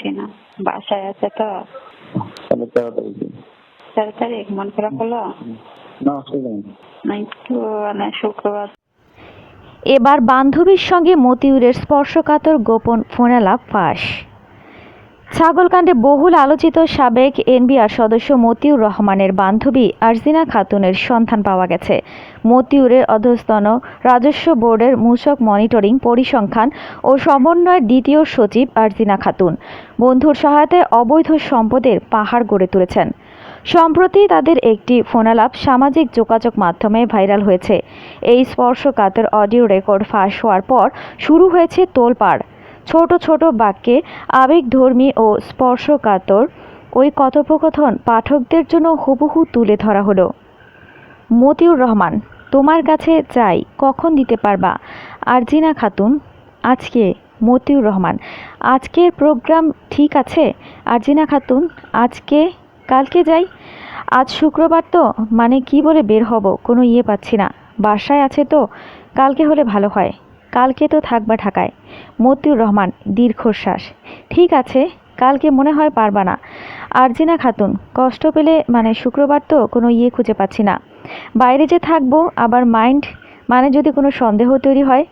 পারছি না বাসায় আছে তো। তেরো তারিখ মন খারাপ হলো? না একটু মানে শুক্রবার। এবার বান্ধবীর সঙ্গে মতিউরের স্পর্শকাতর গোপন ফোনালাপ ফাঁস। ছাগলকাণ্ডে বহুল আলোচিত সাবেক এনবিআর সদস্য মতিউর রহমানের বান্ধবী আরজিনা খাতুনের সন্ধান পাওয়া গেছে। মতিউরের অধস্তন রাজস্ব বোর্ডের মূসক মনিটরিং, পরিসংখ্যান ও সমন্বয়ের দ্বিতীয় সচিব আরজিনা খাতুন। বন্ধুর সহায়তায় অবৈধ সম্পদের পাহাড় গড়ে তুলেছেন। সম্প্রতি তাদের একটি ফোনালাপ সামাজিক যোগাযোগ মাধ্যমে ভাইরাল হয়েছে। এই স্পর্শকাতর অডিও রেকর্ড ফাঁস হওয়ার পর শুরু হয়েছে তোলপাড়। ছোট ছোট বাক্যে আবেগধর্মী ও স্পর্শকাতর ওই কথোপকথন পাঠকদের জন্য হুবহু তুলে ধরা হলো। মতিউর রহমান, তোমার কাছে চাই কখন দিতে পারবা? আরজিনা খাতুন, আজকে মতিউর রহমান। আজকের প্রোগ্রাম ঠিক আছে? আরজিনা খাতুন, আজকে? কালকে যাই? আজ শুক্রবার তো মানে কি বলে বের হব? কোনো ইয়ে পাচ্ছি না। বাসায় আছে তো, কালকে হলে ভালো হয়। কালকে তো থাকবা ঢাকায়। মতিউর রহমান দীর্ঘশ্বাস। ঠিক আছে, কালকে মনে হয় পারবা না। আরজিনা খাতুন, কষ্ট পেলে মানে শুক্রবার তো কোনো ইয়ে খুঁজে পাচ্ছি না। বাইরে যে থাকব, আবার মাইন্ড মানে যদি কোনো সন্দেহ তৈরি হয়?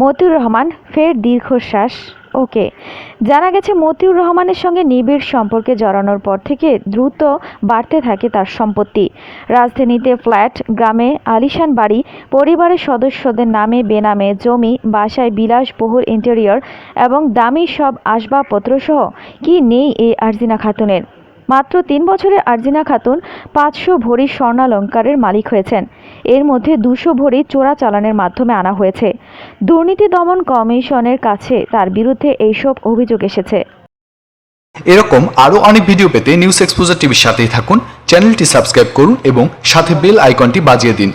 মতিউর রহমান, ফের দীর্ঘশ্বাস। ওকে। জানা গেছে, মতিউর রহমানের সঙ্গে নিবিড় সম্পর্কে জড়ানোর পর থেকে দ্রুত বাড়তে থাকে তার সম্পত্তি। রাজধানীতে ফ্ল্যাট, গ্রামে আলিশান বাড়ি, পরিবারের সদস্যদের নামে বেনামে জমি, বাসায় বিলাসবহুল ইন্টেরিয়র এবং দামি সব আসবাবপত্রসহ। কি নেই এই আরজিনা খাতুনের? মাত্র তিন বছরে আর্জিনা খাতুন পাঁচশো ভরি স্বর্ণালঙ্কারের মালিক হয়েছেন। এর মধ্যে দুশো ভরি চোরা চালানের মাধ্যমে আনা হয়েছে। দুর্নীতি দমন কমিশনের কাছে তার বিরুদ্ধে এইসব অভিযোগ এসেছে। এরকম আরও অনেক ভিডিও পেতে নিউজ এক্সপোজার টিভির সাথেই থাকুন, চ্যানেলটি সাবস্ক্রাইব করুন এবং সাথে বেল আইকনটি বাজিয়ে দিন।